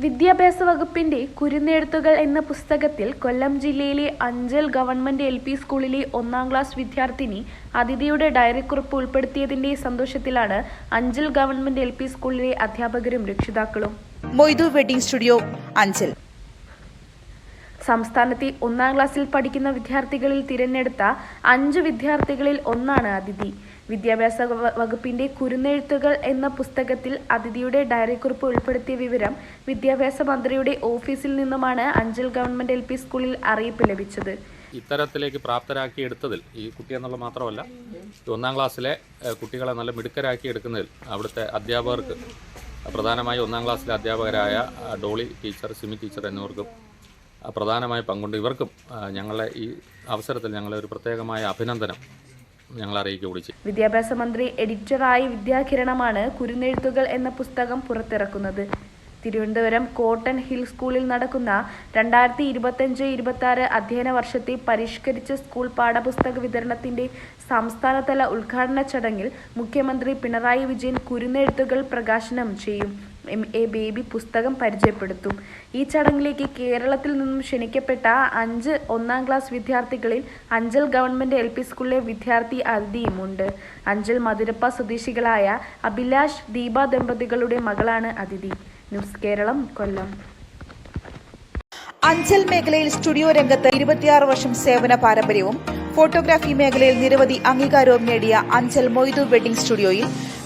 വിദ്യാഭ്യാസ വകുപ്പിന്റെ കുരുന്നെഴുത്തുകൾ എന്ന പുസ്തകത്തിൽ കൊല്ലം ജില്ലയിലെ അഞ്ചൽ ഗവൺമെന്റ് എൽ പി സ്കൂളിലെ ഒന്നാം ക്ലാസ് വിദ്യാർത്ഥിനി അതിഥിയുടെ ഡയറിക്കുറിപ്പ് ഉൾപ്പെടുത്തിയതിന്റെ സന്തോഷത്തിലാണ് അഞ്ചൽ ഗവൺമെന്റ് എൽ സ്കൂളിലെ അധ്യാപകരും രക്ഷിതാക്കളും. Moidu wedding studio Anchal. സംസ്ഥാനത്തെ ഒന്നാം ക്ലാസ്സിൽ പഠിക്കുന്ന വിദ്യാർത്ഥികളിൽ തിരഞ്ഞെടുത്ത അഞ്ച് വിദ്യാർത്ഥികളിൽ ഒന്നാണ് അതിഥി. വിദ്യാഭ്യാസ വകുപ്പിന്റെ കുരുന്നെഴുത്തുകൾ എന്ന പുസ്തകത്തിൽ അതിഥിയുടെ ഡയറിക്കുറിപ്പ് ഉൾപ്പെടുത്തിയ വിവരം വിദ്യാഭ്യാസ മന്ത്രിയുടെ ഓഫീസിൽ നിന്നുമാണ് അഞ്ചൽ ഗവൺമെന്റ് എൽ സ്കൂളിൽ അറിയിപ്പ് ലഭിച്ചത്. ഇത്തരത്തിലേക്ക് പ്രാപ്തരാക്കി എടുത്തതിൽ ഈ കുട്ടി എന്നുള്ള മാത്രമല്ല ഒന്നാം ക്ലാസ്സിലെ കുട്ടികളെ നല്ല മിടുക്കരാക്കി എടുക്കുന്നതിൽ അവിടുത്തെ അധ്യാപകർക്ക് പ്രധാനമായും ഒന്നാം ക്ലാസ്സിലെ അധ്യാപകരായ ഡോളി ടീച്ചർ സിമി ടീച്ചർ എന്നിവർക്കും പ്രധാനമായി പങ്കുണ്ട്. ഇവർക്കും ഞങ്ങളെ ഈ അവസരത്തിൽ ഞങ്ങളെ ഒരു പ്രത്യേകമായ അഭിനന്ദനം ഞങ്ങൾ വിദ്യാഭ്യാസ മന്ത്രി എഡിറ്ററായി വിദ്യാകിരണമാണ് കുരുന്നെഴുത്തുകൾ എന്ന പുസ്തകം പുറത്തിറക്കുന്നത്. തിരുവനന്തപുരം കോട്ടൺ ഹിൽ സ്കൂളിൽ നടക്കുന്ന രണ്ടായിരത്തി ഇരുപത്തഞ്ച് ഇരുപത്തി ആറ് അധ്യയന വർഷത്തെ പരിഷ്കരിച്ച സ്കൂൾ പാഠപുസ്തക വിതരണത്തിന്റെ സംസ്ഥാനതല ഉദ്ഘാടന ചടങ്ങിൽ മുഖ്യമന്ത്രി പിണറായി വിജയൻ കുരുന്നെഴുത്തുകൾ പ്രകാശനം ചെയ്യും. എം എ ബേബി പുസ്തകം പരിചയപ്പെടുത്തും. ഈ ചടങ്ങിലേക്ക് കേരളത്തിൽ നിന്നും ക്ഷണിക്കപ്പെട്ട അഞ്ച് ഒന്നാം ക്ലാസ് വിദ്യാർത്ഥികളിൽ അഞ്ചൽ ഗവൺമെന്റ് എൽ പി സ്കൂളിലെ വിദ്യാർത്ഥി അതിഥിയുമുണ്ട്. അഞ്ചൽ മധുരപ്പ സ്വദേശികളായ അഭിലാഷ് ദീപ ദമ്പതികളുടെ മകളാണ് അതിഥി. ന്യൂസ് കേരളം കൊല്ലം. അഞ്ചൽ മേഖലയിൽ സ്റ്റുഡിയോ രംഗത്ത് ഇരുപത്തിയാറ് വർഷം സേവന പാരമ്പര്യവും ഫോട്ടോഗ്രാഫി മേഖലയിൽ നിരവധി അംഗീകാരവും നേടിയ അഞ്ചൽ മൊയ്തു വെഡിംഗ് സ്റ്റുഡിയോയിൽ